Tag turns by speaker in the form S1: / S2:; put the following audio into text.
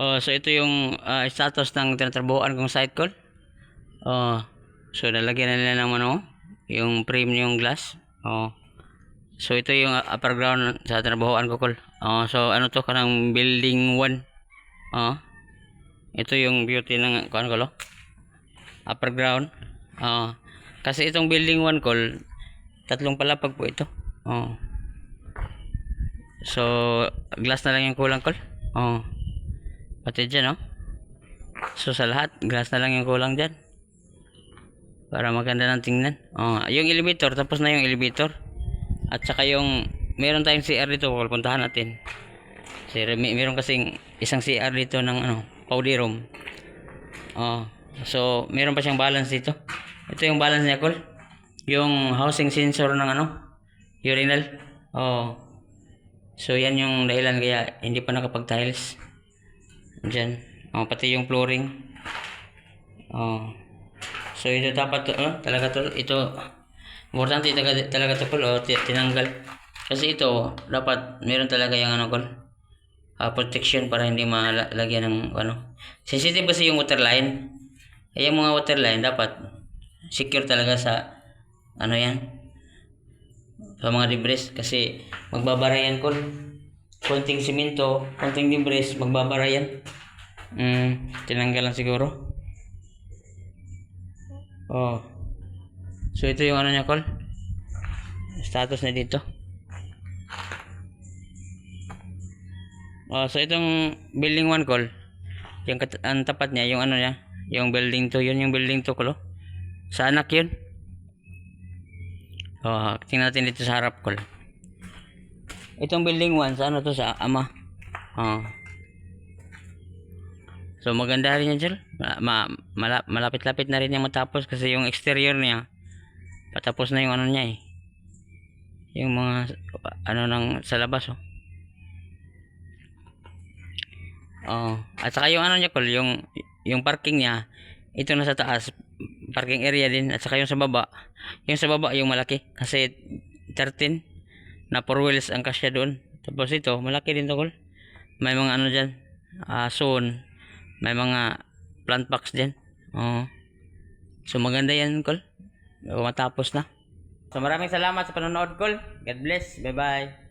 S1: Oh, so ito yung ah, status ng tinatrabuhan kong site call. Oh, so nalagyan na nila ng ano, yung premium glass. Oh. So ito yung upper ground sa tinatrabuhan ko call. Oh, so ano to kanang building 1. Oh. Ito yung beauty ng kuan ko lo. Upper ground. Oh. Kasi itong building 1 call, tatlong palapag po ito. Oh. So, glass na lang yung kulang call. Oh. Pati dyan, oh. So, sa lahat, glass na lang yung kulang dyan. Para maganda ng tingnan. Oh, yung elevator, tapos na yung elevator. At saka yung, meron tayong CR dito, puntahan natin. Kasi may, meron kasing isang CR dito ng ano, powder room. Oh, so, meron pa siyang balance dito. Ito yung balance niya, call. Yung housing sensor ng ano, urinal. Oh. So, yan yung dahilan kaya hindi pa nakapag-tiles. Diyan. Oh, pati yung flooring. Oh. So, ito dapat, to, ano, talaga to, ito, importante talaga, talaga to, Kol, oh, ti- tinanggal. Kasi ito, dapat, meron talaga yung, ano, Kol, ah, protection para hindi malagyan ng, ano. Sensitive kasi yung water line. Eh, yung mga water line, dapat, secure talaga sa, ano yan, sa mga debris kasi magbabara yan kol konting simento konting debris magbabara yan. Mm, tinanggal lang siguro. Oh. So ito yung ano niya kol status na dito. Oh so itong building 1 kol yung ang tapat niya yung ano niya yung building 2 yun yung building 2 kol oh. sa anak yun. Oh, tingnan natin dito sa harap ko. Itong building 1, sa ano to sa ama. Oh. So maganda rin yan, sir. Ma, ma- mala- malapit-lapit na rin yung matapos kasi yung exterior niya patapos na yung ano niya eh. Yung mga ano nang sa labas oh. Oh, at saka yung ano niya, Kol, yung yung parking niya, ito na sa taas, parking area din at saka yung sa baba. Yung sa baba yung malaki kasi 13 na four wheels ang kasya doon. Tapos ito, malaki din to, Kol. May mga ano diyan, ah zone, may mga plant box diyan. Oh. So maganda yan, Kol. Matapos na. So maraming salamat sa panonood, Kol. God bless. Bye-bye.